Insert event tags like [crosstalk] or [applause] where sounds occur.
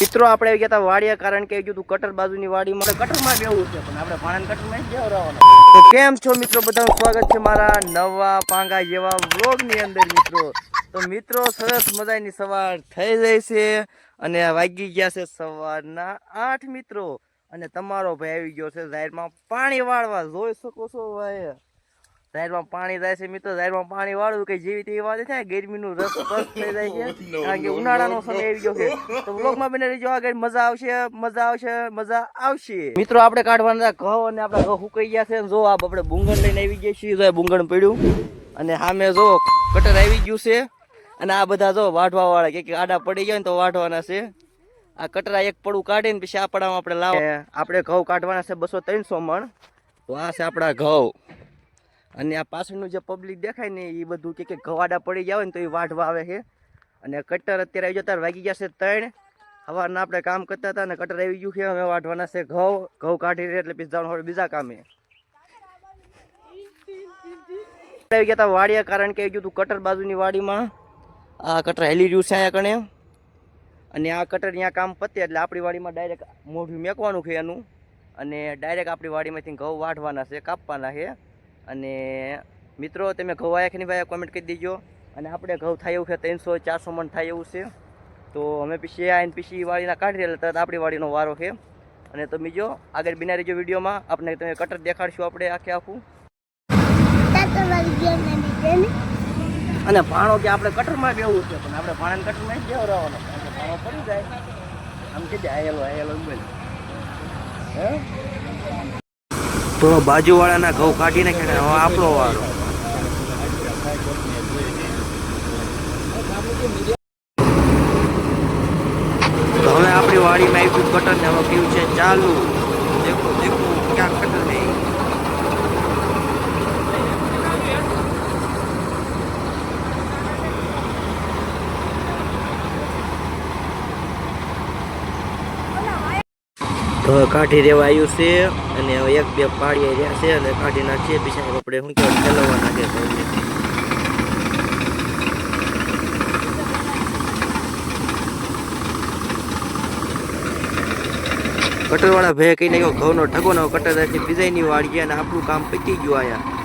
મિત્રો, આપણે આવી ગયા હતા વાડિયા કારણ કે કીધું કટર બાજુની વાડીમાં કટરમાં બેવું છે, પણ આપણે ભાણન કટરમાં જ બેવરાવાના તો કેમ છો મિત્રો, બધાનું સ્વાગત છે મારા નવા પાંગા જેવા વ્લોગની અંદર મિત્રો. તો મિત્રો, સરસ મજાની સવાર થઈ જાય છે અને વાગી ગયા છે સવારના આઠ મિત્રો. અને તમારો ભાઈ આવી ગયો છે જાહેરમાં પાણી વાળવા, જોઈ શકો છો ભાઈ. જાહેરમાં પાણી જાય છે મિત્રો જાહેરમાં પાણી વાળું કઈ જેવી તેવી વાત થાય ગરમીનું રસ [laughs] રસ થઈ જાય છે. [laughs] કારણ કે ઉનાળાનો સમય આવી ગયો છે. તો [laughs] બ્લોગમાં બને રહેજો આગળ મજા આવશે મજા આવશે મજા આવશે. મિત્રો આપણે કાઢવાના ઘઉં અને આપણે ઘઉં સુકાઈ ગયા છે. જો આપ આપણે બુંગણ લઈને આવી ગયા છીએ જો બુંગણ પડ્યું. અને સામે જો કટર આવી ગયું છે. અને આ બધા જો વાઢવા વાળા કે કે આડા પડી ગયા ને તો વાઢવાના છે. આ કટરા એક પડું કાઢીને પછી આ પડામાં આપણે લાવ આપણે ઘઉં કાઢવાના છે બસો ત્રણસો મણ. તો આ છે આપણા ઘઉં. અને આ પાછળનું જે પબ્લિક દેખાય ને એ બધું કે ઘવાડા પડી ગયા હોય ને તો એ વાઢવા આવે છે. અને કટર અત્યારે આવી જતા વાગી ગયા છે ત્રણ. સવારના આપણે કામ કરતા હતા અને કટર આવી ગયું છે, હવે વાઢવાના છે ઘઉં. ઘઉં કાઢી રહ્યા એટલે જવાનું બીજા કામે. આવી ગયા હતા વાડિયા કારણ કે કીધું કટર બાજુની વાડીમાં. આ કટર હેલી રહ્યું છે અહીંયા કણે. અને આ કટર અહીંયા કામ પતે એટલે આપણી વાડીમાં ડાયરેક્ટ મોઢું મેકવાનું છે એનું. અને ડાયરેક્ટ આપણી વાડીમાંથી ઘઉં વાઢવાના છે, કાપવાના છે. અને મિત્રો, તમે ઘઉં આવ્યા કે નહીં ભાઈ કોમેન્ટ કરી દેજો. અને આપણે ઘઉં થાય એવું છે ત્રણસો, ચારસો મણ થાય એવું છે. તો અમે પીછી આવીને પીછી વાળીના કાઢી એટલે તરત આપણી વાળીનો વારો છે. અને તમે જો, આગળ બિના રહેજો વિડીયોમાં. આપણે તમે કટર દેખાડશું આપણે આખે આખું. અને ભાણો કે આપણે કટરમાં બેવું છે, પણ આપણે ભાણાને કટરમાં જ બેવરાવાનો ભાણો પડી જાય. આમ કે આયેલો આયેલો બોલે. હે? તો બાજુવાળાના ઘઉં કાઢી નાખે ને હવે આપણો તો હવે આપણી વાડીમાં આવ્યું કટર ને હવે કેવું છે? ચાલુ દેખો દેખો ક્યાં કટર નહીં તો કાઢી રહેવા આવ્યું છે અને હવે એક બે પાડીએ રહ્યા છે અને કાઢી નાખીએ પછી આપણે શું કહેવાય ઠેલવવાના છે. કટરવાળા ભાઈ કઈ નાખ્યો, ઘઉંનો ઠગો નો કટર બીજાની વાળી અને આપણું કામ પતી ગયું આયા